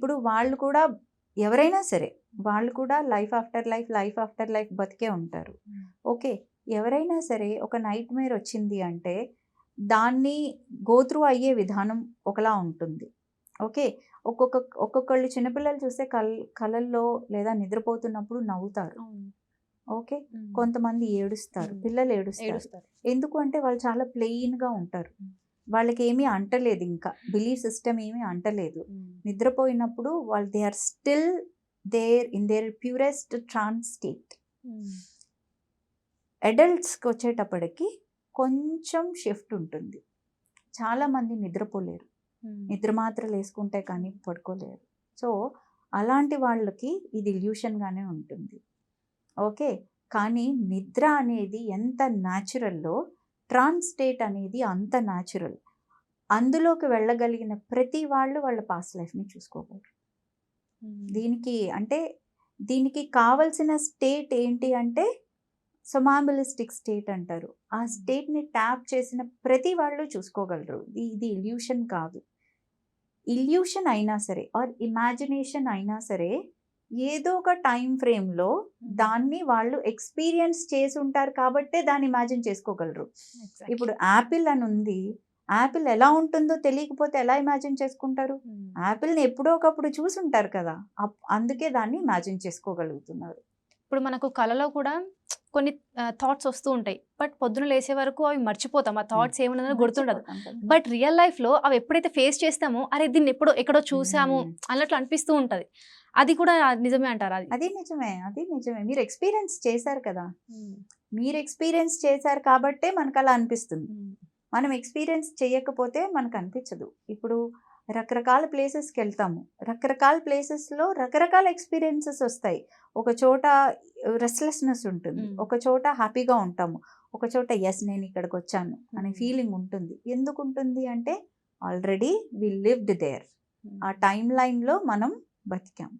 ఇప్పుడు వాళ్ళు కూడా ఎవరైనా సరే వాళ్ళు కూడా life after life life after life బతికే ఉంటారు. ఓకే ఎవరైనా సరే ఒక నైట్ మేర్ వచ్చింది అంటే దాన్ని గోత్రూ అయ్యే విధానం ఒకలా ఉంటుంది ఓకే ఒక్కొక్క ఒక్కొక్కళ్ళు చిన్నపిల్లలు చూస్తే కల్ కళల్లో లేదా నిద్రపోతున్నప్పుడు నవ్వుతారు. ఓకే. కొంతమంది ఏడుస్తారు. పిల్లలు ఏడుస్తారు ఎందుకు అంటే వాళ్ళు చాలా ప్లెయిన్గా ఉంటారు. వాళ్ళకి ఏమీ అంటలేదు ఇంకా. బిలీఫ్ సిస్టమ్ ఏమీ అంటలేదు. నిద్రపోయినప్పుడు వాళ్ళు they are still there in their purest trance state. అడల్ట్స్కి వచ్చేటప్పటికి కొంచెం షిఫ్ట్ ఉంటుంది. చాలామంది నిద్రపోలేరు. నిద్ర మాత్రలు వేసుకుంటే కానీ పడుకోలేరు. సో అలాంటి వాళ్ళకి ఇది ఇల్యూషన్గానే ఉంటుంది. ఓకే? కానీ నిద్ర అనేది ఎంత న్యాచురల్లో ట్రాన్స్ స్టేట్ అనేది అంత న్యాచురల్. అందులోకి వెళ్ళగలిగిన ప్రతి వాళ్ళు వాళ్ళ పాస్ట్ లైఫ్ని చూసుకోగలరు. దీనికి అంటే దీనికి కావలసిన స్టేట్ ఏంటి అంటే సొమాబిలిస్టిక్ స్టేట్ అంటారు. ఆ స్టేట్ని ట్యాప్ చేసిన ప్రతి వాళ్ళు చూసుకోగలరు. ఇది ఇది ఇల్యూషన్ కాదు. ఇల్యూషన్ అయినా సరే ఆర్ ఇమాజినేషన్ అయినా సరే ఏదో ఒక టైం ఫ్రేమ్లో దాన్ని వాళ్ళు ఎక్స్పీరియన్స్ చేసి ఉంటారు కాబట్టే దాన్ని ఇమాజిన్ చేసుకోగలరు. ఇప్పుడు యాపిల్ అని ఉంది. యాపిల్ ఎలా ఉంటుందో తెలియకపోతే ఎలా ఇమాజిన్ చేసుకుంటారు. యాపిల్ని ఎప్పుడో ఒకప్పుడు చూసుంటారు కదా! అందుకే దాన్ని ఇమాజిన్ చేసుకోగలుగుతున్నారు. ఇప్పుడు మనకు కళలో కూడా కొన్ని థాట్స్ వస్తూ ఉంటాయి. బట్ పొద్దున లేసే వరకు అవి మర్చిపోతాం. ఆ థాట్స్ ఏమన్నదో గుర్తుండదు. బట్ రియల్ లైఫ్లో అవి ఎప్పుడైతే ఫేస్ చేస్తామో అరే దీన్ని ఎప్పుడో ఎక్కడో చూసాము. అన్నట్లు అనిపిస్తూ ఉంటది. అది కూడా నిజమే అంటారు అది? అది నిజమే అది నిజమే. మీరు ఎక్స్పీరియన్స్ చేశారు కదా! మీరు ఎక్స్పీరియన్స్ చేశారు కాబట్టే మనకు అలా అనిపిస్తుంది. మనం ఎక్స్పీరియన్స్ చేయకపోతే మనకు అనిపించదు. ఇప్పుడు రకరకాల ప్లేసెస్కి వెళ్తాము. రకరకాల ప్లేసెస్లో రకరకాల ఎక్స్పీరియన్సెస్ వస్తాయి. ఒక చోట రెస్ట్లెస్నెస్ ఉంటుంది. ఒక చోట హ్యాపీగా ఉంటాము. ఒక చోట ఎస్ నేను ఇక్కడికి వచ్చాను అనే. ఫీలింగ్ ఉంటుంది. ఎందుకు ఉంటుంది అంటే ఆల్రెడీ వి లివ్డ్ దేర్ ఆ టైం లైన్లో మనం బతికాం.